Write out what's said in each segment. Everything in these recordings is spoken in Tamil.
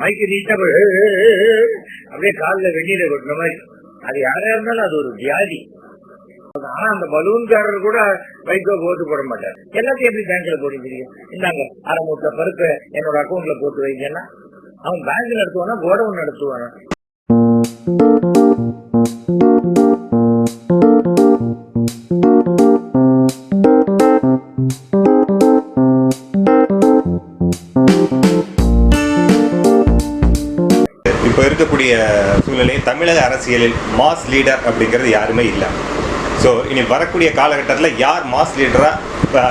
மைக்கு நீட்டா அப்படியே காலில் வெந்நீரை கொட்டின மாதிரி. அது யாரா இருந்தாலும் அது ஒரு வியாதி. ஆனா அந்த பலூன்காரர் கூட வைகோ போட்டு போட மாட்டார். எல்லாத்தையும் எப்படி பேங்க்ல போட்டு இந்தாங்க அரை மூட்டை பருப்பை என்னோட அக்கௌண்ட்ல போட்டு வைங்கன்னா அவன் பேங்க் நடத்துவானா கோடவுன் நடத்துவானா? இப்போ இருக்கக்கூடிய சூழ்நிலை தமிழக அரசியலில் மாஸ் லீடர் அப்படிங்கிறது யாருமே இல்லை. ஸோ இனி வரக்கூடிய காலகட்டத்தில் யார் மாஸ் லீடராக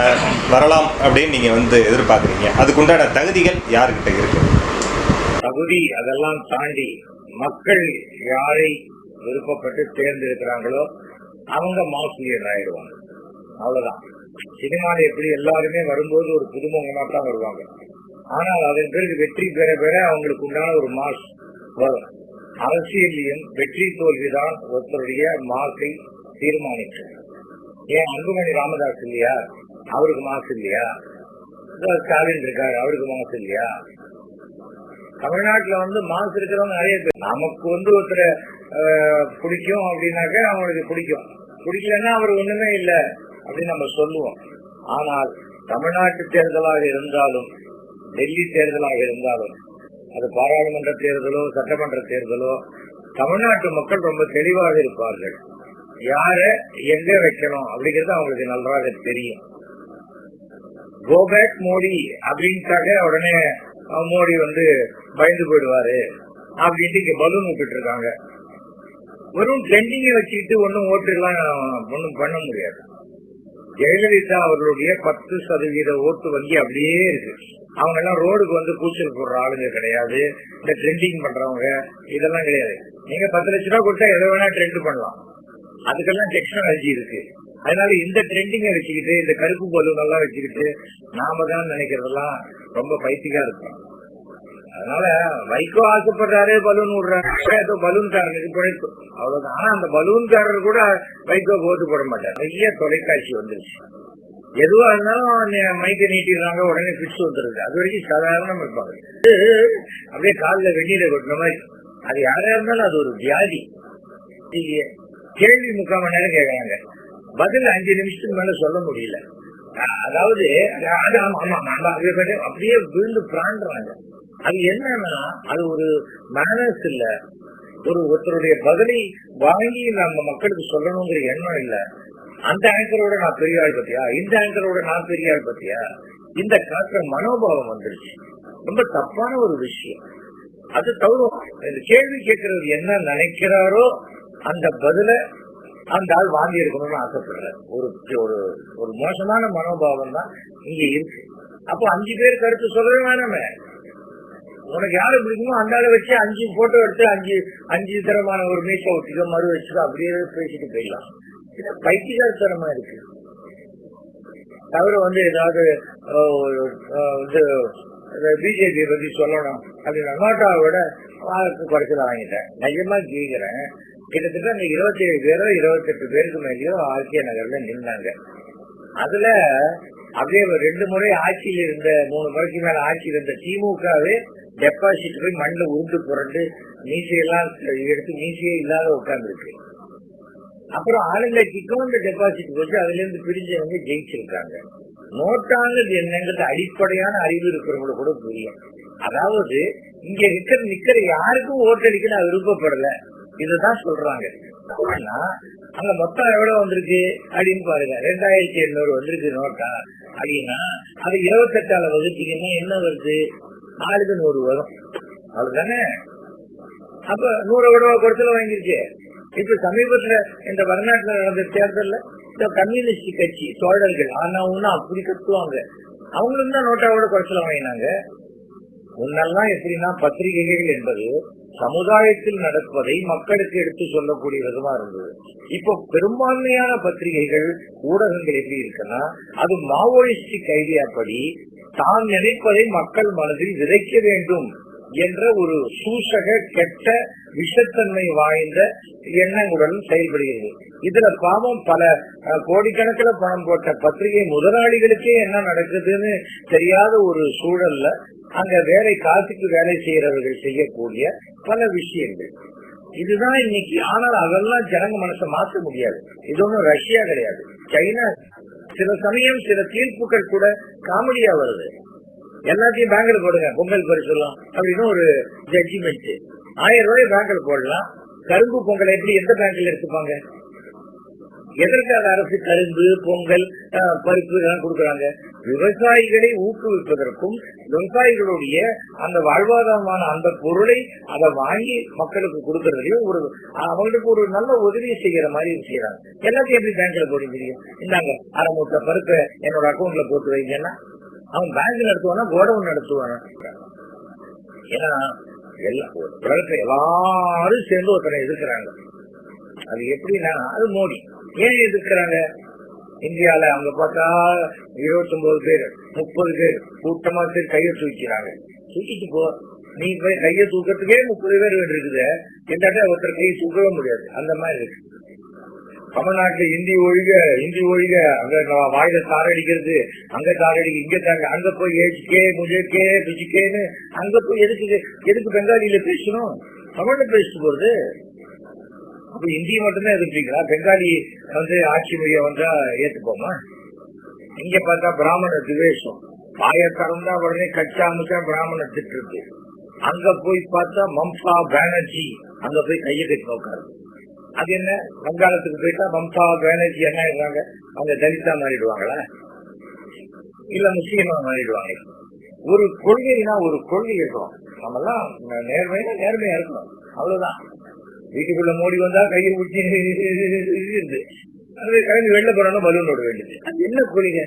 வரலாம் அப்படின்னு நீங்கள் வந்து எதிர்பார்க்குறீங்க? அதுக்குண்டான தகுதிகள் யாருக்கிட்ட இருக்கு? தகுதி அதெல்லாம் தாண்டி மக்கள் யாரை விருப்பப்பட்டு தேர்ந்தெடுக்கிறாங்களோ அவங்க மாஸ் லீடர் ஆயிடுவாங்க. அவ்வளோதான் சினிமாவில் எப்படி எல்லாருமே வரும்போது ஒரு புதுமுகமாக தான் வருவாங்க. ஆனால் அதன் பிறகு வெற்றி பெற பெற அவங்களுக்கு உண்டான ஒரு மாஸ் அரசியலையும் வெற்றி தோல்விதான் ஒருத்தருடைய மாசை தீர்மானிக்கும். ஏன் அன்புமணி ராமதாஸ் இல்லையா? அவருக்கு மாசு இல்லையா? ஸ்டாலின் இருக்காரு அவருக்கு மாசு இல்லையா? தமிழ்நாட்டுல வந்து மாசு இருக்கிறவங்க நிறைய பேர். நமக்கு வந்து ஒருத்தரை பிடிக்கும் அப்படின்னாக்க அவங்களுக்கு பிடிக்கும். பிடிக்கலன்னா அவர் ஒண்ணுமே இல்லை அப்படின்னு நம்ம சொல்லுவோம். ஆனால் தமிழ்நாட்டு தேர்தலாக இருந்தாலும் டெல்லி தேர்தலாக இருந்தாலும் அது பாராளுமன்ற தேர்தலோ சட்டமன்ற தேர்தலோ தமிழ்நாட்டு மக்கள் ரொம்ப தெளிவாக இருப்பார்கள். யார எங்க வைக்கணும்? அப்படிங்கிறது அவங்களுக்கு நன்றாக தெரியும். கோபேக் மோடி அப்படின்ட்டாக்க உடனே மோடி வந்து பயந்து போயிடுவாரு அப்படின்ட்டு இங்க பலூன் விட்டுட்டு இருக்காங்க. வெறும் ட்ரெண்டிங்கை வச்சுக்கிட்டு ஒன்னும் ஓட்டுலாம் ஒன்றும் பண்ண முடியாது. ஜெயலலிதா அவர்களுடைய பத்து சதவீத ஓட்டு வங்கி அப்படியே இருக்கு. அவங்க எல்லாம் ரோடுக்கு வந்து கூச்சல் போடுற ஆளுங்க கிடையாது. இந்த ட்ரெண்டிங் பண்றவங்க இதெல்லாம் கிடையாது. நீங்க பத்து லட்ச ரூபா கொடுத்தா எதை வேணா ட்ரெண்ட் பண்ணலாம். அதுக்கெல்லாம் டெக்னாலஜி இருக்கு. அதனால இந்த ட்ரெண்டிங்கை வச்சுக்கிட்டு இந்த கருப்பு பொருள் எல்லாம் வச்சுக்கிட்டு நாம தான் நினைக்கிறதெல்லாம் ரொம்ப பைத்தியமா இருக்கும். அதனால வைகோ ஆசைப்படுறாரு பலூன் விடுறாரு ஏதோ பலூன்காரனுக்கு பிழைப்பு அவ்வளவுதான். ஆனா அந்த பலூன்காரர் கூட வைகோ போட்டு போட மாட்டார். நிறைய தொலைக்காட்சி வந்துருச்சு. எதுவா இருந்தாலும் மைக்க நீட்டிடுறாங்க உடனே பிடிச்சு வந்துருது. அது வரைக்கும் சாதாரணமா இருப்பாங்க. அப்படியே காலில் வெந்நீரை கொட்டின மாதிரி. அது யாரா இருந்தாலும் அது ஒரு வியாதி. கேள்வி முக்கால் மணி நேரம் கேட்கறாங்க பதில் அஞ்சு நிமிஷத்துக்கு மேல சொல்ல முடியல. அதாவது அப்படியே விழுந்து பிராண்டுறாங்க. அது என்னன்னா அது ஒரு மேனர்ஸ் இல்ல. ஒரு ஒருத்தருடைய பதிலை வாங்கி நம்ம மக்களுக்கு சொல்லணுங்கிற எண்ணம் இல்ல. அந்த ஆங்கரோட நான் பெரிய ஆள் பத்தியா? இந்த ஆங்கரோட நான் பெரிய ஆள் பத்தியா? இந்த காட்டுற மனோபாவம் வந்துருச்சு. ரொம்ப தப்பான ஒரு விஷயம். அது தவிர இந்த கேள்வி கேட்கறது என்ன நினைக்கிறாரோ அந்த பதில அந்த ஆள் வாங்கி இருக்கணும்னு ஆசைப்படுற ஒரு ஒரு ஒரு மோசமான மனோபாவம் தான் இங்க இருக்கு. அப்போ அஞ்சு பேர் கருத்து சொல்லவே வேணாமே. உனக்கு யாரு பிடிக்குமோ அந்த ஆளை வச்சு அஞ்சு போட்டோ எடுத்து அஞ்சு அஞ்சு தரமான ஒரு மீசை வச்சுக்கோ மறு வச்சுக்கோ அப்படியே பேசிட்டு போயிடலாம். இது பைத்தியகாரத்தனமா இருக்கு. தவிர வந்து ஏதாவது வந்து இது பிஜேபி பத்தி சொல்லணும் அப்படின்னு நோட்டாவோட வாழ்க்கை குறைச்சல வாங்கிட்டேன். நிஜமா கேக்குறேன் கிட்டத்தட்ட அந்த இருபத்தி ஏழு பேரோ இருபத்தெட்டு பேருக்கு மேலேயோ ஆசிய நகர்ல நின்னாங்க. அதுல அப்படியே ரெண்டு முறை ஆட்சியில் இருந்த மூணு முறைக்கு மேல ஆட்சியில் இருந்த திமுகவே டெபாசிட் போய் மண்ணில் உருட்டு புரண்டு மீசையெல்லாம் எடுத்து மீசையே இல்லாத உட்காந்துருக்கு அப்புறம் ஆளுங்கட்சிக்கும் இந்த டெபாசிட் போட்டு அதுல இருந்து பிரிஞ்சவங்க ஜெயிச்சிருக்காங்க. நோட்டாங்கிறது என்னங்கிறது அடிப்படையான அறிவு இருக்கிறவங்களுக்கு கூட புரியும் அதாவது இங்க இருக்கிற நிக்கிற யாருக்கும் ஓட்டடிக்க நான் விருப்பப்படல. இதுதான் சொல்றாங்க. ஆனா அங்க மொத்தம் எவ்வளவு வந்திருக்கு? அப்படின்னு பாருங்க. ரெண்டாயிரத்தி எண்ணூறு வந்திருக்கு நோட்டா. அப்படின்னா அது இருபத்தெட்டால வகுத்தீங்கன்னா என்ன வருது? நாலுக்கு நூறு வரும். அவ்வளவுதானே? அப்ப நூறு ரூபா குறைச்சல வாங்கிருச்சு. இப்ப சமீபத்துல இந்த வடநாட்டுல நடந்த தேர்தல்ல இந்த கம்யூனிஸ்ட் கட்சி தோழர்கள் ஆனா ஒண்ணு அப்படி கத்துவாங்க அவங்களும் தான் நோட்டாவோட குறைச்சல வாங்கினாங்க. முன்னெல்லாம் எப்படின்னா பத்திரிகைகள் என்பது சமுதாயத்தில் நடப்பதை மக்களுக்கு எடுத்து சொல்லக்கூடிய விதமா இருந்தது. இப்ப பெரும்பான்மையான பத்திரிகைகள் ஊடகங்கள் எப்படி இருக்குன்னா அது மாவோயிஸ்டிக் ஐடியா படி தான் நினைப்பதை மக்கள் மனதில் விதைக்க வேண்டும் என்ற ஒரு சூசக கெட்ட விஷத்தன்மை வாய்ந்த எண்ணங்களுடன் செயல்படுகிறது. இதுல பாவம் பல கோடிக்கணக்கில் பணம் போட்ட பத்திரிகை முதலாளிகளுக்கே என்ன நடக்குதுன்னு தெரியாத ஒரு சூழல்ல அங்க வேலை காசுக்கு வேலை செய்யறவர்கள் செய்யக்கூடிய பல விஷயங்கள். இதுதான் இன்னைக்கு ஆனால் அதெல்லாம் ஜனங்க மனசை மாற்ற முடியாது. இது ஒண்ணும் ரஷ்யா கிடையாது. சைனா சில சமயம் சில தீர்ப்புகள் கூட காமெடியா வருது. எல்லாத்தையும் பேங்க்ல போடுங்க பொங்கல் பரிசுலாம் அப்படின்னு ஒரு ஜட்ஜ்மெண்ட் ஆயிரம் ரூபாய் பேங்க்ல போடலாம். கரும்பு பொங்கல் எப்படி எந்த பேங்க்ல எடுத்துப்பாங்க? எதற்காக அரசு கரும்பு பொங்கல் பருப்பு இதெல்லாம் கொடுக்குறாங்க? விவசாயிகளை ஊக்குவிப்பதற்கும் விவசாயிகளுடைய அந்த வாழ்வாதாரமான அந்த பொருளை அதை வாங்கி மக்களுக்கு கொடுக்கறதுலயும் ஒரு அவங்களுக்கு ஒரு நல்ல உதவி செய்யற மாதிரி செய்யறாங்க. எல்லாத்தையும் எப்படி பேங்க்ல போட முடியும் இந்தாங்க அரை மூட்டை பருப்பை என்னோட அக்கௌண்ட்ல போட்டு வைங்கன்னா அவன் பேங்க் நடத்துவானா கோடவுன் நடத்துவானா ஏன்னா எல்லா உலகத்துல எல்லாரும் சேர்ந்து ஒருத்தனை எதிர்க்கிறாங்க. அது எப்படின்னா அது மோடி. ஏன் எதிர்க்கிறாங்க? இந்தியால அவங்க பார்த்தா இருபத்தி ஒன்பது பேர் முப்பது பேர் கூட்டமா பேர் கையை தூக்கிறாங்க தூக்கிட்டு போ நீ போய் கையை தூக்கிறதுக்கே முப்பது பேர் இருக்குது என்கிட்ட ஒருத்தர் கையை தூக்கவே முடியாது. அந்த மாதிரி இருக்கு. தமிழ்நாட்டுல இந்தி ஒழிக இந்தி ஒழிக அங்க வாயில தாரடிக்கிறது அங்க தாரடிக்க இங்க தாங்க அங்க போய் ஏஜ்கே முஜேகே பிஜிகேன்னு அங்க போய் எதுக்கு எதுக்கு பெங்காலியில பேசணும்? தமிழ்ல பேசிட்டு போறது. அப்ப இந்திய மட்டும்தான் எதிர்ப்பீங்களா பெங்காலி வந்து ஆட்சி மொழியை வந்தா ஏத்துப்போமா இங்க பார்த்தா பிராமண துவேஷம். வாய தான் உடனே கச்சா பிராமண திட்டு அங்க போய் பார்த்தா மம்சா பானர்ஜி அங்க போய் கையை கட்டி நோக்காரு அது என்ன? வங்காளத்துக்கு போயிட்டா மம்சா பானர்ஜி என்ன இருக்காங்க? அவங்க தலிதா மாறிடுவாங்களா? இல்ல முஸ்லீமா மாறிடுவாங்க ஒரு கொள்கைனா ஒரு கொள்கை இருக்கும். நம்மெல்லாம் நேர்மையா நேர்மையா இருக்கணும். அவ்வளவுதான். வீட்டுக்குள்ள மோடி வந்தா கையை பிடிச்சி அது கலந்து வெளில போறாலும் பலூன் ஓட வேண்டியது. அது என்ன கொள்கை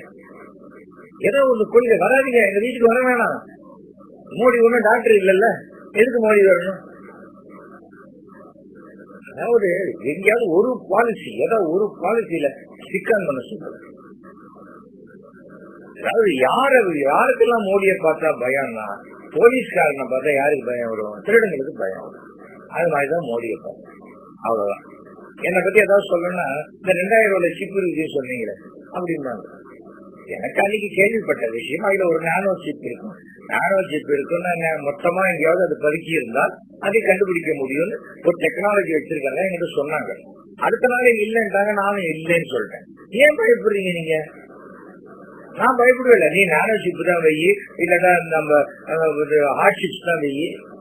ஏதோ ஒண்ணு கொள்கை வராதீங்க எங்க வீட்டுக்கு வர வேணாம். மோடி ஒண்ணும் டாக்டர் இல்லைல்ல. எதுக்கு மோடி வரணும்? அதாவது எங்கேயாவது ஒரு பாலிசி ஏதோ ஒரு பாலிசியில சிக்கன் பண்ண சொல்றது அதாவது யார யாருக்கெல்லாம் மோடியை பார்த்தா பயம்னா போலீஸ்காரனை பார்த்தா யாருக்கு பயம் வரும்? திருடங்களுக்கு பயம் வரும். அது மாதிரிதான் மோடியை பார்த்தா அவ்வளவுதான். என்னை பத்தி ஏதாவது சொல்லணும்னா இந்த ரெண்டாயிரம் ரூபாய் சிப் இருக்கு சொன்னீங்களே அப்படின்னாங்க எனக்கு அன்னைக்கு கேள்விப்பட்ட விஷயம் அதுல ஒரு நானோ சிப் இருக்கும். நானோ சிப் இருக்குன்னு மொத்தமா எங்கேயாவது அது பதுக்கி இருந்தால் அதை கண்டுபிடிக்க முடியும்னு ஒரு டெக்னாலஜி வச்சிருக்காங்க என்கிட்ட சொன்னாங்க. அடுத்த நாள் இல்லைன்றாங்க நானும் இல்லைன்னு சொல்லிட்டேன். ஏன் பயப்படுறீங்க நீங்க? நான் பயப்படவே இல்லை நீ நானோ சிப் தான் வை இல்லட்டா நம்ம ஹார்ட் சிப்ஸ் தான் வை.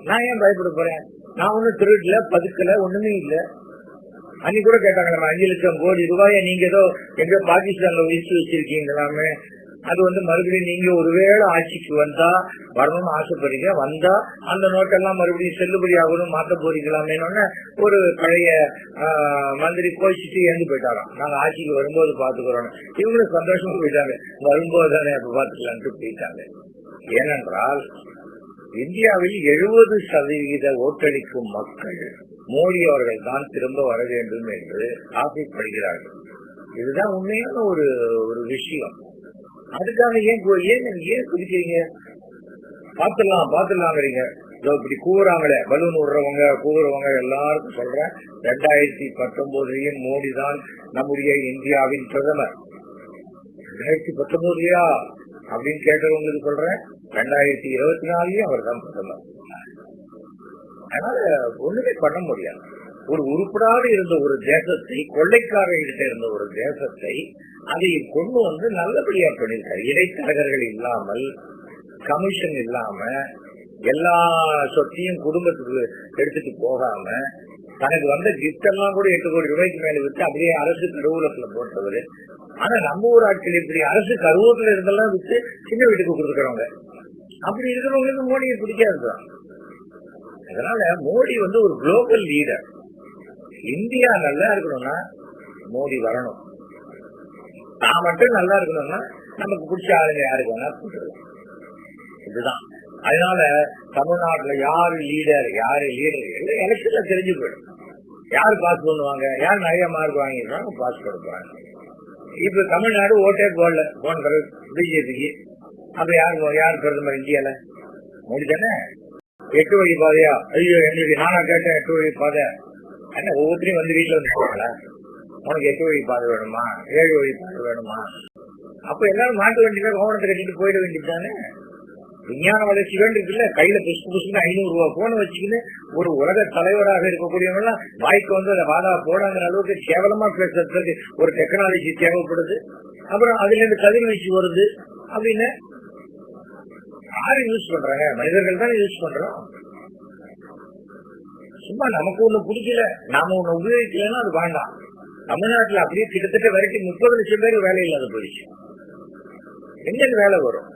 நான் ஏன் பயப்பட போறேன்? நான் ஒன்னும் திருடல பதுக்கல ஒண்ணுமே இல்ல. அன்னைக்கு கூட கேட்டாங்க அஞ்சு லட்சம் கோடி ரூபாய நீங்க ஏதோ எங்க பாகிஸ்தான்ல ஒழிச்சு வச்சிருக்கீங்களாமே அது வந்து மறுபடியும் நீங்க ஒருவேளை ஆட்சிக்கு வந்தா வரணும்னு ஆசைப்படுறீங்க வந்தா அந்த நோட்டெல்லாம் மறுபடியும் செல்லுபடி ஆகணும் மாத்த போறீங்களாமேன்னு ஒரு பழைய ஆஹ், மந்திரி கோச்சிட்டு இறந்து போயிட்டாராம். நாங்க ஆட்சிக்கு வரும்போது பாத்துக்கிறோம் இவங்களும் சந்தோஷமா போயிட்டாங்க. வரும்போது தானே அப்ப பாத்துக்கலான்ட்டு போயிட்டாங்க. ஏனென்றால் இந்தியாவில் எழுபது சதவீத ஓட்டளிக்கும் மக்கள் மோடி அவர்கள் தான் திரும்ப வர வேண்டும் என்று ஆசைப்படுகிறார்கள். இதுதான் உண்மையான ஒரு ஒரு விஷயம். அதுக்காக ஏன் ஏன் ஏன் குதிக்கிறீங்க? பாத்துடலாம் பாத்துடலாங்கிறீங்க இதோ இப்படி கூவுறாங்களே பலூன் விடுறவங்க கூவுறவங்க எல்லாருக்கும் சொல்றேன். ரெண்டாயிரத்தி பத்தொன்பதுலயும் மோடி தான் நம்முடைய இந்தியாவின் பிரதமர். ரெண்டாயிரத்தி பத்தொன்பதுலயா அப்படின்னு கேட்டவங்களுக்கு சொல்றேன். ரெண்டாயிரத்தி இருபத்தி நாலுலயும் அவர் தான் பிரதமர். அதனால ஒண்ணுமே பண்ண முடியாது. ஒரு உருப்படாத இருந்த ஒரு தேசத்தை கொள்ளைக்காரர்கிட்ட இருந்த ஒரு தேசத்தை அதை கொண்டு வந்து நல்லபடியா பண்ணியிருக்காரு. இடைத்தரகர்கள் இல்லாமல் கமிஷன் இல்லாம எல்லா சொத்தையும் குடும்பத்துக்கு எடுத்துட்டு போகாம தனக்கு வந்த கிஃப்ட் எல்லாம் கூட எட்டு கோடி ரூபாய்க்கு மேல விட்டு அப்படியே அரசு கருவூலத்துல போட்டவர். ஆனா நம்ம ஊர் ஆட்கள் இப்படி அரசு கருவூலத்துல இருந்தெல்லாம் விட்டு சின்ன வீட்டுக்கு கொடுத்துக்கிறவங்க அப்படி இருக்கிறவங்களுக்கு மோடியை பிடிக்காதுதான் அதனால மோடி வந்து ஒரு குளோபல் லீடர் இந்தியா நல்லா இருக்கணும்னா மோடி வரணும். நான் மட்டும் நல்லா இருக்கணும்னா நமக்கு பிடிச்ச ஆளுங்க யாருக்கு வேணா கூட்டுருவோம் இதுதான். அதனால தமிழ்நாட்டுல யாரு லீடர் யாரு லீடர் எல்லாம் எலெக்ஷன்ல தெரிஞ்சு போயிடும். யார் பாஸ் பண்ணுவாங்க யார் நிறைய மார்க் வாங்கிடுறாங்க பாஸ் கொடுப்பாங்க இப்ப தமிழ்நாடு ஓட்டே போடல போன பிஜேபிக்கு. அப்ப யார் யார் பிரதமர் இந்தியால மோடி தானே எட்டு வழி பாதையா? ஐயோ எங்களுக்கு நானா கேட்டேன் எட்டு வழி பாதை. என்ன ஒவ்வொருத்தரையும் வந்து வீட்டுல வந்து போகல உனக்கு எட்டு வழி பாதை வேணுமா? ஏழு வழி பாதை வேணுமா? அப்ப எல்லாரும் மாட்டு வண்டியில கோவணத்தை கட்டிட்டு போயிட வேண்டியதுதானே? விஞ்ஞான வளர்ச்சி வேண்டியதுல கையில புஷ் புஷ்னு ஐநூறு ரூபாய் போன வச்சுக்கின்னு ஒரு உலக தலைவராக இருக்கக்கூடியவங்கலாம் வாய்க்கு வந்து அதை வாதா போடாங்கிற அளவுக்கு கேவலமா பேசுறதுக்கு ஒரு டெக்னாலஜி தேவைப்படுது. அப்புறம் அதுல இருந்து கதிர்வீச்சு வருது அப்படின்னு யாரு யூஸ் பண்றாங்க? மனிதர்கள் தான் யூஸ் பண்றோம். சும்மா நமக்கு ஒண்ணு பிடிக்கல. நாம ஒண்ணு உபயோகிக்கலன்னா அது வேண்டாம். தமிழ்நாட்டுல அப்படியே கிட்டத்தட்ட வரைக்கும் முப்பது லட்சம் பேர் வேலை இல்லாத போயிடுச்சு. எங்க வேலை வரும்?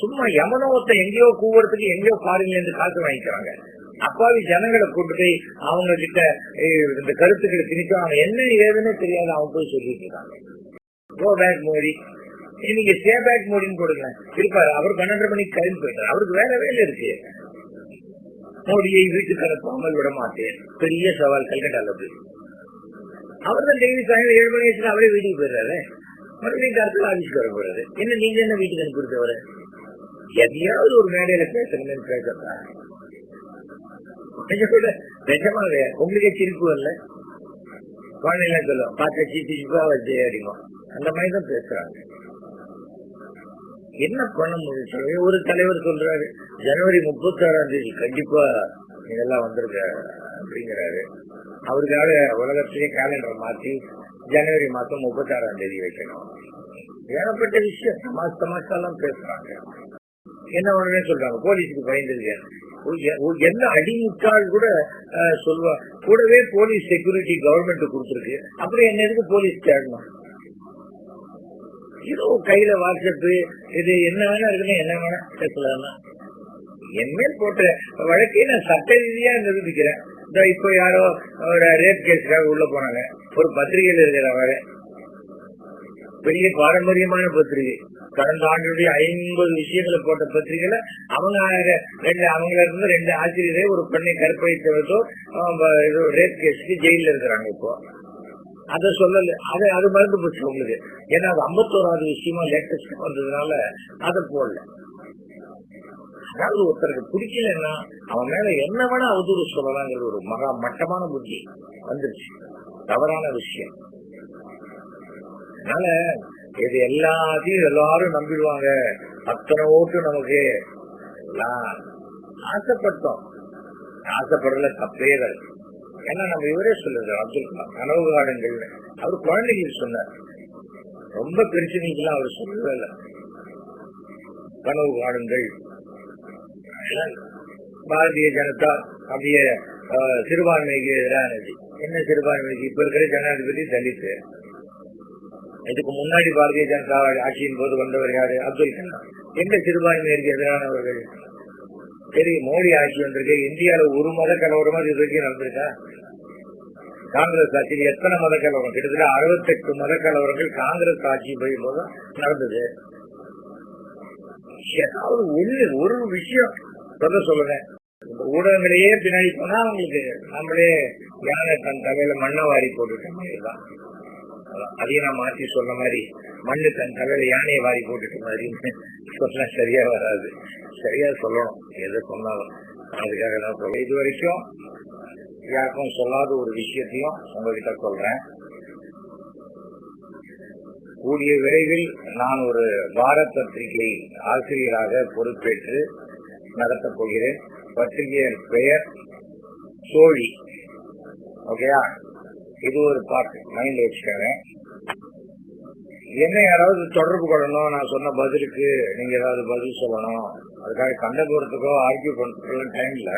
சும்மா எவனோ எங்கேயோ கூவுறதுக்கு எங்கேயோ பாருங்க இருந்து காசு வாங்கிக்கிறாங்க. அப்பாவி ஜனங்களை கூட்டு போய் அவங்க கிட்ட இந்த கருத்துக்களை திணிக்கும் அவன் என்ன ஏதுன்னு தெரியாது. அவங்க போய் சொல்லிட்டு இருக்காங்க. கோ பேக் மோடி நீங்க ஸ்டே பேக் மோடின்னு கொடுங்க இருப்பாரு அவர் பன்னெண்டரை மணிக்கு கிளம்பி போயிட்டார். அவருக்கு வேற வேலை இருக்கு. மோடியை வீட்டுக்கு அனுப்பாமல் விட மாட்டேன். பெரிய சவால் கல்கட்டால போய். அவர் தான் டெய்லி சாயங்காலம் ஏழு மணி வயசுல அவரே வீட்டுக்கு போயிடுறாரு. மறுபடியும் காலத்துல ஆபீஸ்க்கு வர போறாரு. என்ன நீங்க என்ன வீட்டுக்கு அனுப்பிடுறவரு எதையாவது ஒரு மேடையில பேசணும்னு பேசுறா நிஜமாவே உங்களுக்கே சிரிப்பு வரல? குழந்தைங்க சொல்லுவோம் பார்த்த சீச்சு சிப்பா வச்சு அடிக்கும். அந்த மாதிரி தான் பேசுறாங்க. என்ன பண்ண முடியும் சொல்லி ஒரு தலைவர் சொல்றாரு ஜனவரி முப்பத்தி ஆறாம் தேதி கண்டிப்பா இதெல்லாம் வந்திருக்க அப்படிங்கிறாரு. அவருக்காக உலகத்திலேயே கேலண்டர் மாத்தி ஜனவரி மாசம் முப்பத்தி ஆறாம் தேதி வைக்கணும். ஏகப்பட்ட விஷயம். தமாஷ் தமாஷெல்லாம் பேசுறாங்க. என்ன உடனே சொல்றாங்க? போலீஸுக்கு பயந்துருக்கேன் என்ன அடிமுட்டால் கூட அஹ், சொல்லுவா. கூடவே போலீஸ் செக்யூரிட்டி கவர்மெண்ட் கொடுத்துருக்கு. அப்புறம் என்ன எதுக்கு போலீஸ் தேடணும்? ஏதோ கையில வாட்ஸ்அப் இது என்ன வேணா இருக்குன்னு என்ன வேணா பேசலாம் என் போட்ட வழக்கை நான் சட்ட ரீதியா நிரூபிக்கிறேன். இந்த இப்போ யாரோ ஒரு ரேப் கேஸுக்காக உள்ள போனாங்க. ஒரு பத்திரிகையில இருக்கிற வர பெரிய பாரம்பரியமான பத்திரிகை. கடந்த ஆண்டுடைய ஐம்பது விஷயங்களை போட்ட பத்திரிகையில அவங்க ரெண்டு அவங்கள இருந்து ரெண்டு ஆசிரியரே ஒரு பெண்ணை கற்பழித்தவர்களோ ரேப் கேஸுக்கு ஜெயில இருக்கிறாங்க இப்போ. அத சொல்லல. அது அது மறந்து போச்சு உங்களுக்கு. ஏன்னா அது ஐம்பத்தோராது விஷயமா லேட்டஸ்ட் வந்ததுனால அதை போடல. அதாவது ஒருத்தருக்கு பிடிக்கலன்னா அவன் மேல என்ன வேணா அவதூறு சொல்லலாங்கிற ஒரு மகா மட்டமான புத்தி வந்துருச்சு. தவறான விஷயம். அதனால இது எல்லாத்தையும் எல்லாரும் நம்பிடுவாங்க. அத்தனை ஓட்டு நமக்கு. ஆசைப்பட்டோம். ஆசைப்படல தப்பே ஏன்னா நம்ம இவரே சொல்லுது அப்துல் கலாம். கனவு காடுங்கள் அவர் குழந்தைகளுக்கு சொன்னார். ரொம்ப பிரச்சனைக்கெல்லாம் அவர் சொல்லவே இல்லை. கனவு காடுங்கள் பாரதிய ஜனதா அப்படியே சிறுபான்மைக்கு எதிரானது. என்ன சிறுபான்மைக்கு? இப்ப இருக்கிற ஜனாதிபதி தலித்து இதுக்கு முன்னாடி பாரதிய ஜனதா ஆட்சியின் போது வந்தவர் யாரு? அப்துல் கலாம். எந்த சிறுபான்மையிற்கு எதிரானவர்கள்? சரி மோடி ஆட்சி வந்திருக்கு. இந்தியால ஒரு மத கலவரமா இது வரைக்கும் நடந்திருக்கா? காங்கிரஸ் ஆட்சியில் எத்தனை மத கலவரம்? கிட்டத்தட்ட அறுபத்தெட்டு மத கலவரங்கள் காங்கிரஸ் ஆட்சி போய் போது நடந்தது. ஏதாவது ஒண்ணு ஒரு விஷயம் சொல்ல சொல்லுங்க. ஊடகங்களையே பின்னாடி போனா அவங்களுக்கு நம்மளே யானை தன் தலையில மண்ணை வாரி போட்டுட்ட மாதிரி தான் அதையும் நான் மாத்தி சொன்ன மாதிரி மண்ணு தன் தலையில யானையை வாரி போட்டுட்ட மாதிரி சொன்னா சரியா வராது. சரியா சொல்லணும் எது சொன்னாலும் அதுக்காக நான் சொல்றேன். இது வரைக்கும் யாருக்கும் சொல்லாத ஒரு விஷயத்தையும் உங்ககிட்ட சொல்றேன். கூடிய விரைவில் நான் ஒரு பாரத் பத்திரிகை ஆசிரியராக பொறுப்பேற்று நடத்தப் போகிறேன். பத்திரிகையின் பெயர் சோழி. ஓகேயா இது ஒரு பார்ட் மைண்ட்ல வச்சுக்கிறேன் என்ன யாராவது தொடர்பு கொள்ளணும்? நான் சொன்ன பதிலுக்கு நீங்க ஏதாவது பதில் சொல்லணும். அதுக்காக சண்டை ஆர்கியூ பண்றதுக்கோ டைம்ல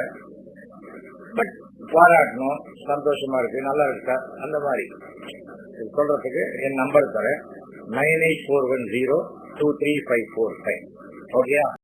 பட் பாராட்டணும். சந்தோஷமா இருக்கு. நல்லா இருக்கா? அந்த மாதிரி. சொல்றதுக்கு என் நம்பர் தரேன். Nine eight four one zero two three five four five ஓகேயா